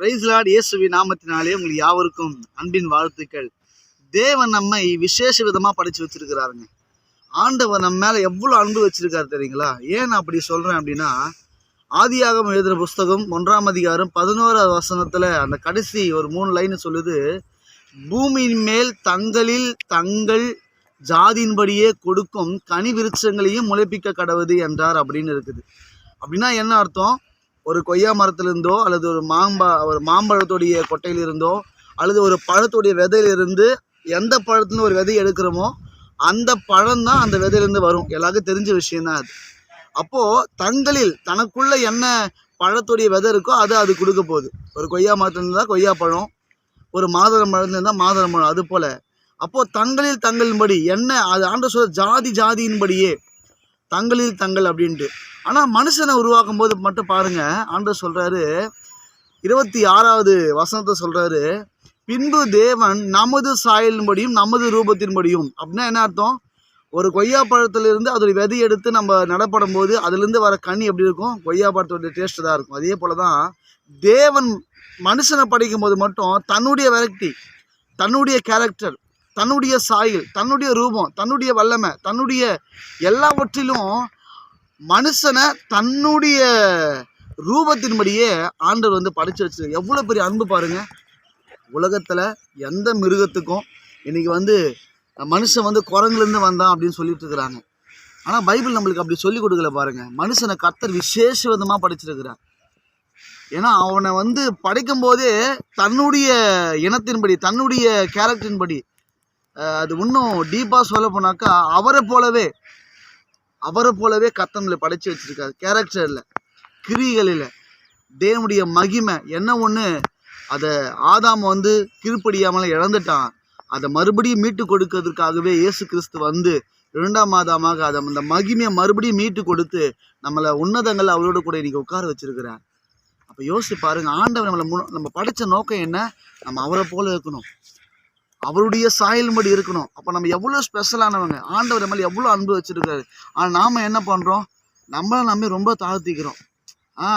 Price Lord இயேசுவி நாமத்தினாலே உங்களுக்கு யாவருக்கும் அன்பின் வாழ்த்துக்கள். தேவன் நம்மை விசேஷ விதமாக படித்து வச்சிருக்கிறாருங்க. ஆண்டவர் நம்ம மேலே எவ்வளோ அன்பு வச்சிருக்காரு தெரியுங்களா? ஏன் அப்படி சொல்கிறேன் அப்படின்னா ஆதியாகம் எழுதுகிற புஸ்தகம் ஒன்றாம் அதிகாரம் பதினோராவது வசனத்தில் அந்த கடைசி ஒரு மூணு லைன் சொல்லுது பூமியின் மேல் தங்களில் தங்கள் ஜாதியின்படியே கொடுக்கும் கனி விருட்சங்களையும் முளைப்பிக்க கடவுது என்றார் அப்படின்னு இருக்குது. அப்படின்னா என்ன அர்த்தம்? ஒரு கொய்யா மரத்திலிருந்தோ அல்லது ஒரு மாம்பா ஒரு மாம்பழத்துடைய கொட்டையிலிருந்தோ அல்லது ஒரு பழத்துடைய விதையிலிருந்து எந்த பழத்துலேருந்து ஒரு விதை எடுக்கிறோமோ அந்த பழம் தான் அந்த விதையிலேருந்து வரும். எல்லாருக்கும் தெரிஞ்ச விஷயந்தான் அது. அப்போது தங்களில் தனக்குள்ள என்ன பழத்துடைய விதை இருக்கோ அது அது கொடுக்க போகுது. ஒரு கொய்யா மரத்துலேருந்து தான் கொய்யா பழம் ஒரு மாதுளம் பழம் இருந்தால் மாதுளம் பழம் அது போல். அப்போது தங்களில் தங்களின்படி என்ன அது ஆண்டு சொல்ற ஜாதி ஜாதியின்படியே தங்களில் தங்கள் அப்படின்ட்டு. ஆனால் மனுஷனை உருவாக்கும் போது மட்டும் பாருங்கள் ஆண்டவர் சொல்கிறாரு இருபத்தி ஆறாவது வசனத்தை சொல்கிறாரு பின்பு தேவன் நமது சாயலின்படியும் நமது ரூபத்தின்படியும் அப்படின்னா என்ன அர்த்தம்? ஒரு கொய்யா பழத்திலிருந்து அதோட விதை எடுத்து நம்ம நடப்படும் போது அதுலேருந்து வர கனி எப்படி இருக்கும்? கொய்யா பழத்தோட டேஸ்ட் தான் இருக்கும். அதே போல தான் தேவன் மனுஷனை படைக்கும் போது மட்டும் தன்னுடைய வெரைட்டி தன்னுடைய கேரக்டர் தன்னுடைய சாயல் தன்னுடைய ரூபம் தன்னுடைய வல்லமை தன்னுடைய எல்லாவற்றிலும் மனுஷனை தன்னுடைய ரூபத்தின்படியே ஆண்டவர் வந்து படைச்சு வச்சு எவ்வளோ பெரிய அன்பு பாருங்கள் உலகத்தில் எந்த மிருகத்துக்கும் இன்றைக்கி வந்து மனுஷன் வந்து குரங்குலேருந்து வந்தான் அப்படின்னு சொல்லிட்டு இருக்கிறாங்க. ஆனால் பைபிள் நம்மளுக்கு அப்படி சொல்லி கொடுக்கல பாருங்கள் மனுஷனை கத்தர் விசேஷ விதமாக படைச்சிருக்கிறார். ஏன்னா அவனை வந்து படைக்கும் போதே தன்னுடைய இனத்தின்படி தன்னுடைய கேரக்டரின்படி அது இன்னும் டீப்பாக சொல்ல போனாக்கா அவரை போலவே அவரை போலவே கத்தங்களை படைச்சி வச்சுருக்காரு. கேரக்டரில் கிரிகளில் தேவனுடைய மகிமை என்ன ஒன்று அதை ஆதாம் வந்து கீழ்ப்படியாமல் இழந்துட்டான். அதை மறுபடியும் மீட்டு கொடுக்கறதுக்காகவே இயேசு கிறிஸ்து வந்து இரண்டாம் மாதமாக அதை அந்த மகிமையை மறுபடியும் மீட்டு கொடுத்து நம்மளை உன்னதங்களை அவரோட கூட இன்றைக்கி உட்கார வச்சிருக்கிறார். அப்போ யோசிச்சு பாருங்கள் ஆண்டவர் நம்மளை நம்ம படைச்ச நோக்கம் என்ன? நம்ம அவரை போல இருக்கணும். அவருடைய சாயல் சாயல்படி இருக்கணும். அப்போ நம்ம எவ்வளோ ஸ்பெஷலானவங்க ஆண்டவர் மேலே எவ்வளோ அன்பு வச்சுருக்காரு. ஆனால் நாம் என்ன பண்ணுறோம் நம்மளை நம்ம ரொம்ப தாழ்த்திக்கிறோம். ஆ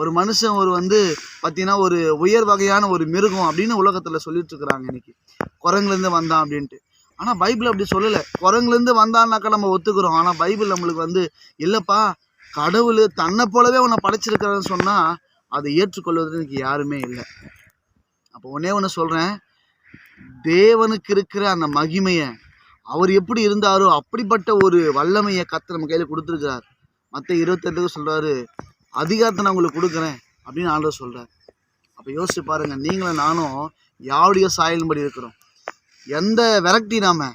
ஒரு மனுஷன் ஒரு வந்து பார்த்தீங்கன்னா ஒரு உயர் வகையான ஒரு மிருகம் அப்படின்னு உலகத்தில் சொல்லிட்டு இருக்கிறாங்க இன்னைக்கு. குரங்குலேருந்து வந்தான் அப்படின்ட்டு. ஆனால் பைபிள் அப்படி சொல்லலை. குரங்குலேருந்து வந்தான்னாக்கா நம்ம ஒத்துக்கிறோம். ஆனால் பைபிள் நம்மளுக்கு வந்து இல்லைப்பா கடவுள் தன்னை போலவே உன்னை படைச்சிருக்கிறான்னு சொன்னால் அதை ஏற்றுக்கொள்வதற்கு எனக்கு யாருமே இல்லை. அப்போ ஒன்றே ஒன்று சொல்கிறேன் தேவனுக்கு இருக்கிற அந்த மகிமையை அவர் எப்படி இருந்தாரோ அப்படிப்பட்ட ஒரு வல்லமையை கத்து நம்ம கையில் கொடுத்துருக்கிறார். மற்ற இருபத்தெட்டுக்கு சொல்கிறாரு அதிகாரத்தை நான் உங்களுக்கு கொடுக்குறேன் அப்படின்னு ஆண்டவர் சொல்கிறார் அப்போ யோசிச்சு பாருங்கள் நீங்களும் நானும் யாருடைய சாயலின்படி இருக்கிறோம்? எந்த விரக்தி நாம?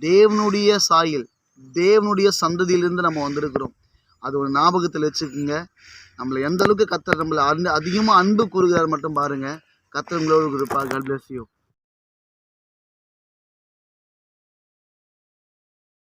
தேவனுடைய சாயல் தேவனுடைய சந்ததியிலிருந்து நம்ம வந்திருக்கிறோம். அது ஒரு ஞாபகத்தில் வச்சுக்கோங்க. நம்மளை எந்த அளவுக்கு கத்தர் நம்மளை அன்பு அதிகமாக அன்பு கூறுகிறார் மட்டும் பாருங்கள் கத்தர் உங்களோடு இருப்பார். God bless